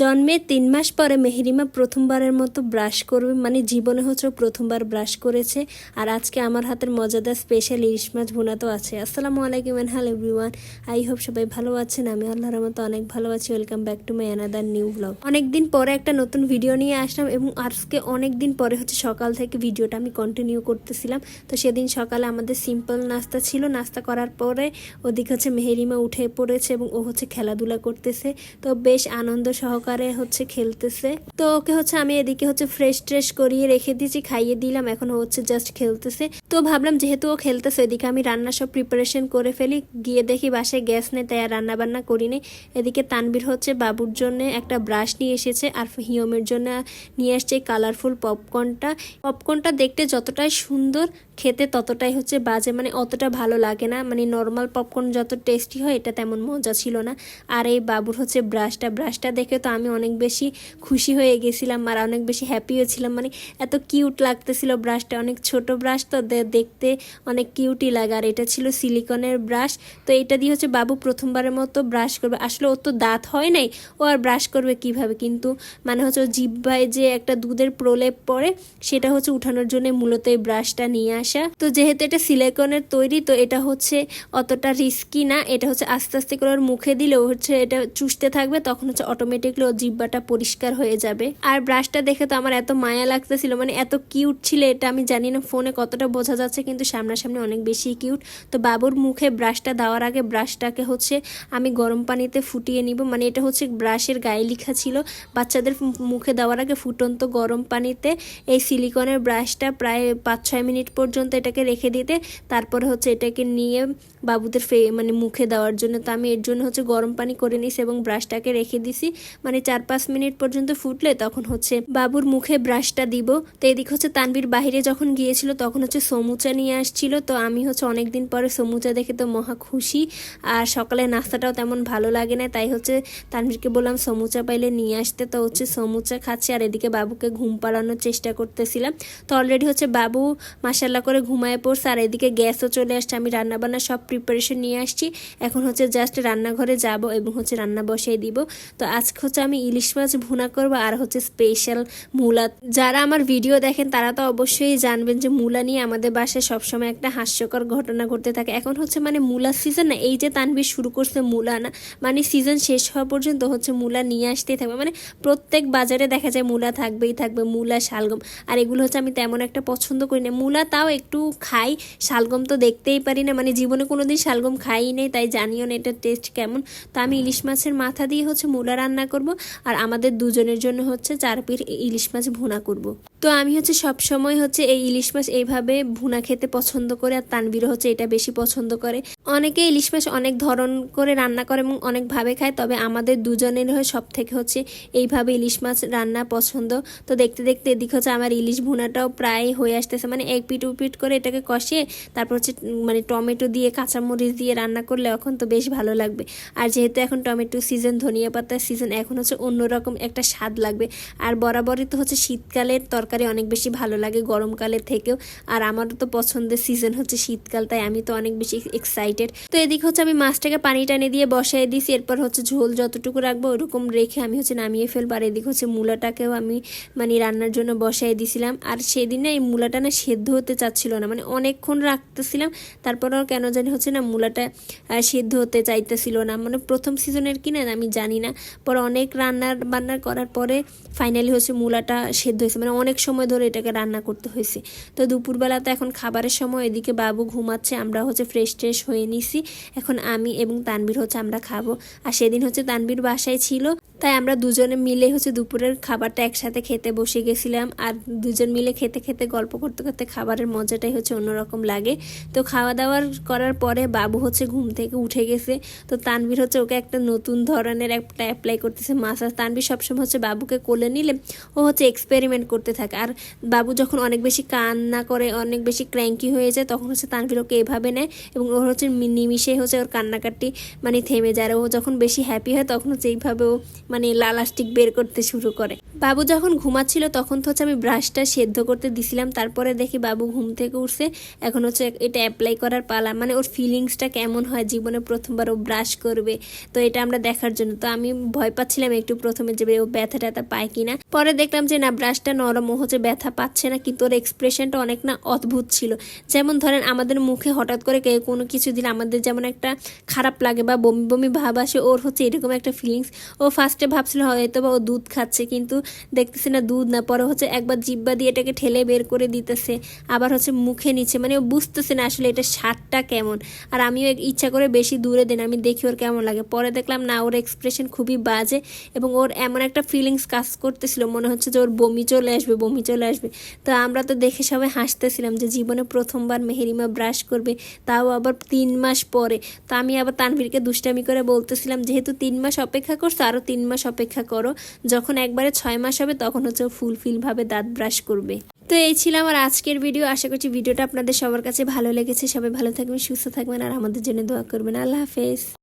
জন্মের তিন মাস পরে মেহরিমা প্রথমবারের মতো ব্রাশ করবে মানে জীবনে হচ্ছে প্রথমবার ব্রাশ করেছে। আর আজকে আমার হাতের মজাদার স্পেশাল ইলিশ মাছ ভুনা তো আছে। আসসালামু আলাইকুম and hello everyone I hope সবাই ভালো আছেন, আমি আল্লাহর মতো অনেক ভালো আছি। Welcome back to my another new blog অনেক দিন পরে একটা নতুন ভিডিও নিয়ে আসলাম এবং আজকে অনেক দিন পরে হচ্ছে সকাল থেকে ভিডিওটা আমি কন্টিনিউ করতেছিলাম। তো সেদিন সকালে আমাদের সিম্পল নাস্তা ছিল। নাস্তা করার পরে ওদিকে হচ্ছে মেহেরিমা উঠে পড়েছে এবং ও হচ্ছে খেলাধুলা করতেছে। তো বেশ আনন্দ সহকারে হচ্ছে খেলতেছে। তো ওকে হচ্ছে আমি এদিকে হচ্ছে ফ্রেশ ট্রেশ করিয়ে রেখে দিয়েছি, খাইয়ে দিলাম, এখন হচ্ছে জাস্ট খেলতেছে। তো ভাবলাম যেহেতু ও খেলতেছে, এদিকে আমি রান্না সব প্রিপারেশন করে ফেলি, গিয়ে দেখি বাসায় গ্যাস নেই, তাই আর রান্না বান্না করিনি। এদিকে তানবির হচ্ছে বাবুর জন্য একটা ব্রাশ নিয়ে এসেছে, আর হিয়মের জন্য নিয়ে আসছে কালারফুল পপকর্নটা পপকর্নটা দেখতে যতটাই সুন্দর, খেতে ততটাই হচ্ছে বাজে মানে অতটা ভালো লাগে না। মানে নর্মাল পপকর্ন যত টেস্টি হয়, এটা তেমন মজা ছিল না। আর এই বাবুর হচ্ছে ব্রাশটা ব্রাশটা দেখে তো আমি অনেক বেশি খুশি হয়ে গেছিলাম আর অনেক বেশি হ্যাপিও ছিলাম। মানে এত কিউট লাগতেছিল ব্রাশটা অনেক ছোট ব্রাশ তো দেখতে অনেক কিউটই লাগে। আর এটা ছিল সিলিকনের ব্রাশ তো এটা দিয়ে হচ্ছে বাবু প্রথমবারের মতো ব্রাশ করবে। আসলে ওর তো দাঁত হয় নাই। ও আর ব্রাশ করবে কীভাবে? কিন্তু মানে হচ্ছে ও জিব্বায় যে একটা দুধের প্রলেপ পড়ে, সেটা হচ্ছে উঠানোর জন্য মূলত এই ব্রাশটা নিয়ে আসা। তো যেহেতু এটা সিলিকনের তৈরি, তো এটা হচ্ছে অতটা রিস্কি না। এটা হচ্ছে আস্তে আস্তে করে ওর মুখে দিলে ও হচ্ছে এটা চুষতে থাকবে। তখন হচ্ছে অটোমেটিকলি ওর জিব্বাটা পরিষ্কার হয়ে যাবে। আর ব্রাশটা দেখে তো আমার এত মায়া লাগতেছিল মানে এত কিউট ছিল এটা, আমি জানি না ফোনে কতটা বোঝা যাচ্ছে, কিন্তু সামনাসামনি অনেক বেশি কিউট তো বাবুর মুখে ব্রাশটা দেওয়ার আগে ব্রাশটাকে হচ্ছে আমি গরম পানিতে ফুটিয়ে নিব মানে এটা হচ্ছে ব্রাশের গায়ে লেখা ছিল। বাচ্চাদের মুখে দেওয়ার আগে ফুটন্ত গরম পানিতে এই সিলিকনের ব্রাশটা প্রায় পাঁচ ছয় মিনিট পর্যন্ত এটাকে রেখে দিতে, তারপরে হচ্ছে এটাকে নিয়ে বাবুদের ফে মানে মুখে দেওয়ার জন্য। তো আমি এর জন্য হচ্ছে গরম পানি করে নিছি এবং ব্রাশটাকে রেখে দিছি। মানে চার পাঁচ মিনিট পর্যন্ত ফুটলে তখন হচ্ছে বাবুর মুখে ব্রাশটা দিব। তো এদিক হচ্ছে তানবির বাহিরে যখন গিয়েছিল তখন হচ্ছে সমুচা নিয়ে আসছিল। তো আমি হচ্ছে অনেক দিন পরে সমুচা দেখে তো মহা খুশি। আর সকালে নাস্তাটাও তেমন ভালো লাগে না, তাই হচ্ছে তানভীরকে বললাম সমুচা পাইলে নিয়ে আসতে। তো হচ্ছে সমুচা খাচ্ছে আর এদিকে বাবুকে ঘুম পাড়ানোর চেষ্টা করতেছিলাম। তো অলরেডি হচ্ছে বাবু মাসাল্লা করে ঘুমায় পড়ছে আর এদিকে গ্যাসও চলে আসছে। আমি রান্নাবান্না সব প্রিপারেশন নিয়ে আসছি। এখন হচ্ছে জাস্ট রান্নাঘরে যাব এবং হচ্ছে রান্না বসিয়ে দিব। তো আজকে হচ্ছে আমি ইলিশ মাছ ভুনা করব আর হচ্ছে স্পেশাল মূলা। যারা আমার ভিডিও দেখেন, তারা তো অবশ্যই জানবেন যে মূলা নিয়ে আমাদের বাসায় সবসময় একটা হাস্যকর ঘটনা ঘটতে থাকে। এখন হচ্ছে মানে মূলা সিজন না, এই যে তানবির শুরু করছে মূলা না মানে সিজন শেষ হওয়া পর্যন্ত হচ্ছে মূলা নিয়ে আসতেই থাকবে। মানে প্রত্যেক বাজারে দেখা যায় মূলা থাকবেই থাকবে, মূলা, শালগম। আর এগুলো হচ্ছে আমি তেমন একটা পছন্দ করি না। মূলা তাও একটু খাই, শালগম তো দেখতেই পারি না। মানে জীবনে কোনোদিন শালগম খাই নেই, তাই জানিও না এটার টেস্ট কেমন। তো আমি ইলিশ মাছের মাথা দিয়ে হচ্ছে মূলা রান্না করব। আর আমাদের দুজনের জন্য হচ্ছে চার পিস ইলিশ মাছ ভুনা করব। তো আমি হচ্ছে সব সময় হচ্ছে এই ইলিশ মাছ এইভাবে ভুনা খেতে পছন্দ করে আর তানবিরও হচ্ছে এটা বেশি পছন্দ করে। অনেকে ইলিশ মাছ অনেক ধরন করে রান্না করে এবং অনেকভাবে খায়, তবে আমাদের দুজনের হয় সব থেকে হচ্ছে এইভাবে ইলিশ মাছ রান্না পছন্দ। তো দেখতে দেখতে এদিক হচ্ছে আমার ইলিশ ভুনাটাও প্রায় হয়ে আসতেছে। মানে এক পিট উপিট করে এটাকে কষিয়ে তারপর হচ্ছে মানে টমেটো দিয়ে, কাঁচামরিচ দিয়ে রান্না করলে এখন তো বেশ ভালো লাগবে। আর যেহেতু এখন টমেটো সিজন, ধনিয়া পাতার সিজন, এখন হচ্ছে অন্যরকম একটা স্বাদ লাগবে। আর বরাবরই তো হচ্ছে শীতকালের তরকারি অনেক বেশি ভালো লাগে গরমকালের থেকেও। আর আমারও তো পছন্দের সিজন হচ্ছে শীতকাল, তাই আমি তো অনেক বেশি এক্সাইটেড তো এদিক হচ্ছে আমি মাছটাকে পানি টানি দিয়ে বসাই দিছি, এরপর হচ্ছে ঝোল যতটুকু রাখব ওরকম রেখে আমি হচ্ছে নামিয়ে ফেলব। আর এদিক হচ্ছে মূলাটাকেও আমি মানে রান্নার জন্য বসাই দিছিলাম। আর সেদিন না এই মূলাটা না সেদ্ধ হতে চাচ্ছিল না মানে অনেকক্ষণ রাখতেছিলাম, তারপরেও কেন জানি হচ্ছে না মূলাটা সেদ্ধ হতে চাইতেছিল না। মানে প্রথম সিজনের কিনা আমি জানি না, পরে অনেক রান্নার বান্না করার পরে ফাইনালি হচ্ছে মূলাটা সেদ্ধ হয়েছে। মানে অনেক সময় ধরে এটাকে রান্না করতে হয়েছে। তো দুপুরবেলা তো এখন খাবারের সময়, এদিকে বাবু ঘুমাচ্ছে, আমরা হচ্ছে ফ্রেশ ট্রেশ হয়ে নিছি। এখন আমি এবং তানবির হচ্ছে আমরা খাব। আর সেদিন হচ্ছে তানবির বাসায় ছিল। তাই আমরা দুজনে মিলে হচ্ছে দুপুরের খাবারটা একসাথে খেতে বসে গেছিলাম। আর দুজন মিলে খেতে খেতে, গল্প করতে করতে খাবারের মজাটাই হচ্ছে অন্যরকম লাগে। তো খাওয়া দাওয়ার করার পরে বাবু হচ্ছে ঘুম থেকে উঠে গেছে। তো তানবির হচ্ছে ওকে একটা নতুন ধরনের একটা অ্যাপ্লাই করতেছে, মাসাজ। তানবির সবসময় হচ্ছে বাবুকে কোলে নিলে ও হচ্ছে এক্সপেরিমেন্ট করতে থাকে। আর বাবু যখন অনেক বেশি কান্না করে, অনেক বেশি ক্র্যাঙ্কি হয়ে যায়, তখন হচ্ছে তানভীর ওকে এভাবে নেয় এবং ওর হচ্ছে নিমিশে হচ্ছে ওর কান্নাকাটি মানে থেমে যায়। আর ও যখন বেশি হ্যাপি হয়, তখন হচ্ছে এইভাবে ও মানে লালাস্টিক বের করতে শুরু করে। বাবু যখন ঘুমাচ্ছিল তখন তো হচ্ছে আমি ব্রাশটা সেদ্ধ করতে দিছিলাম, তারপরে দেখি বাবু ঘুম থেকে উঠছে। এখন হচ্ছে এটা অ্যাপ্লাই করার পালা। মানে ওর ফিলিংসটা কেমন হয়? জীবনে প্রথমবার ও ব্রাশ করবে, তো এটা আমরা দেখার জন্য। তো আমি ভয় পাচ্ছিলাম একটু প্রথমে যে ও ব্যথা ট্যাথা পায় কিনা। পরে দেখলাম যে না ব্রাশটা নরম, ও হচ্ছে ব্যথা পাচ্ছে না, কিন্তু ওর এক্সপ্রেশনটা অনেক না অদ্ভুত ছিল। যেমন ধরেন আমাদের মুখে হঠাৎ করে কেউ কোনো কিছু দিলে আমাদের যেমন একটা খারাপ লাগে বা বমি বমি ভাব আসে, ওর হচ্ছে এরকম একটা ফিলিংস ও ফার্স্টে ভাবছিল হয়তো বা ও দুধ খাচ্ছে, কিন্তু দেখতেছে না দুধ না। পরে হচ্ছে একবার জিব্বা দিয়ে এটাকে ঠেলে বের করে দিতেছে, আবার হচ্ছে মুখে নিচ্ছে। মানে ও বুঝতেছে না আসলে এটা স্বাদটা কেমন। আর আমিও ইচ্ছা করে বেশি দূরে দেন, আমি দেখি ওর কেমন লাগে। পরে দেখলাম, না, ওর এক্সপ্রেশন খুবই বাজে এবং ওর এমন একটা ফিলিংস কাজ করতেছিল, মনে হচ্ছে যে ওর বমি চলে আসবে, বমি চলে আসবে। তো আমরা তো দেখে সবাই হাসতেছিলাম যে জীবনে প্রথমবার মেহেরিমা ব্রাশ করবে, তাও আবার তিন মাস পরে। তো আমি আবার তানভীরকে দুষ্টামি করে বলতেছিলাম, যেহেতু তিন মাস অপেক্ষা করছ আরও তিন মাস অপেক্ষা করো, যখন একবারে ছয় মাস হবে তখন হচ্ছে ফুলফিলভাবে দাঁত ব্রাশ করবে। তো এই ছিল আমার আজকের ভিডিও, আশা করছি ভিডিওটা আপনাদের সবার কাছে ভালো লেগেছে। সবাই ভালো থাকবেন, সুস্থ থাকবেন আর আমাদের জন্য দোয়া করবেন। আল্লাহ হাফেজ।